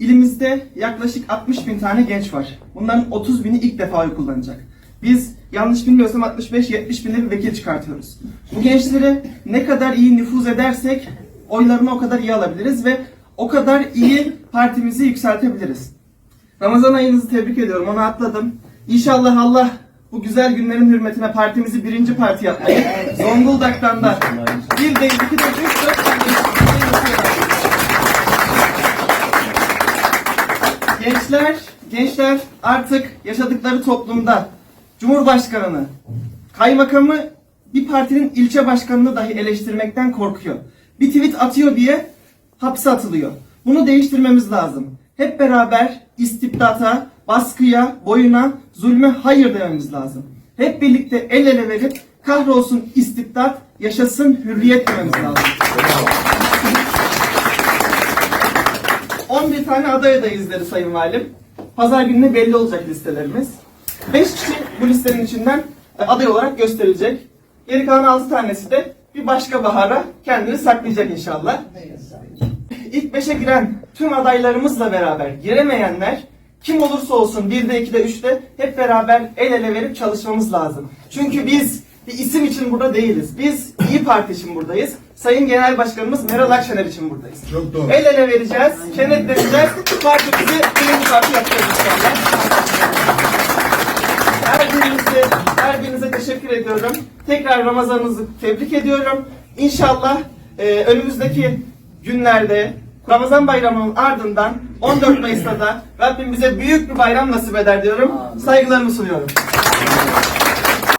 İlimizde yaklaşık 60 bin tane genç var. Bunların 30 bini ilk defa oy kullanacak. Biz yanlış bilmiyorsam 65-70 binde bir vekil çıkartıyoruz. Bu gençleri ne kadar iyi nüfuz edersek oylarını o kadar iyi alabiliriz ve o kadar iyi partimizi yükseltebiliriz. Ramazan ayınızı tebrik ediyorum. Onu atladım. İnşallah Allah bu güzel günlerin hürmetine partimizi birinci parti yapmayı Zonguldak'tan da bir değil, iki değil, üç, dört Gençler, gençler artık yaşadıkları toplumda Cumhurbaşkanını, kaymakamı bir partinin ilçe başkanını dahi eleştirmekten korkuyor. Bir tweet atıyor diye hapse atılıyor. Bunu değiştirmemiz lazım. Hep beraber istibdata, baskıya, boyuna, zulme hayır dememiz lazım. Hep birlikte el ele verip kahrolsun istibdat, yaşasın hürriyet dememiz lazım. 11 tane aday adayız dedi Sayın Valim. Pazar gününe belli olacak listelerimiz. 5 kişi bu listenin içinden e, aday olarak gösterilecek. Geri kalan 6 tanesi de bir başka bahara kendini saklayacak inşallah. İlk 5'e giren tüm adaylarımızla beraber giremeyenler kim olursa olsun 1'de 2'de 3'te hep beraber el ele verip çalışmamız lazım. Çünkü biz bir isim için burada değiliz. Biz İyi Parti için buradayız. Sayın Genel Başkanımız Meral Akşener için buradayız. Çok doğru. El ele vereceğiz, kenetleneceğiz. Partimizi birinci parti yapacağız inşallah. Her birinize, her birinize teşekkür ediyorum. Tekrar Ramazanınızı tebrik ediyorum. İnşallah e, önümüzdeki günlerde Ramazan bayramının ardından 14 Mayıs'ta da Rabbim bize büyük bir bayram nasip eder diyorum. Saygılarımı sunuyorum.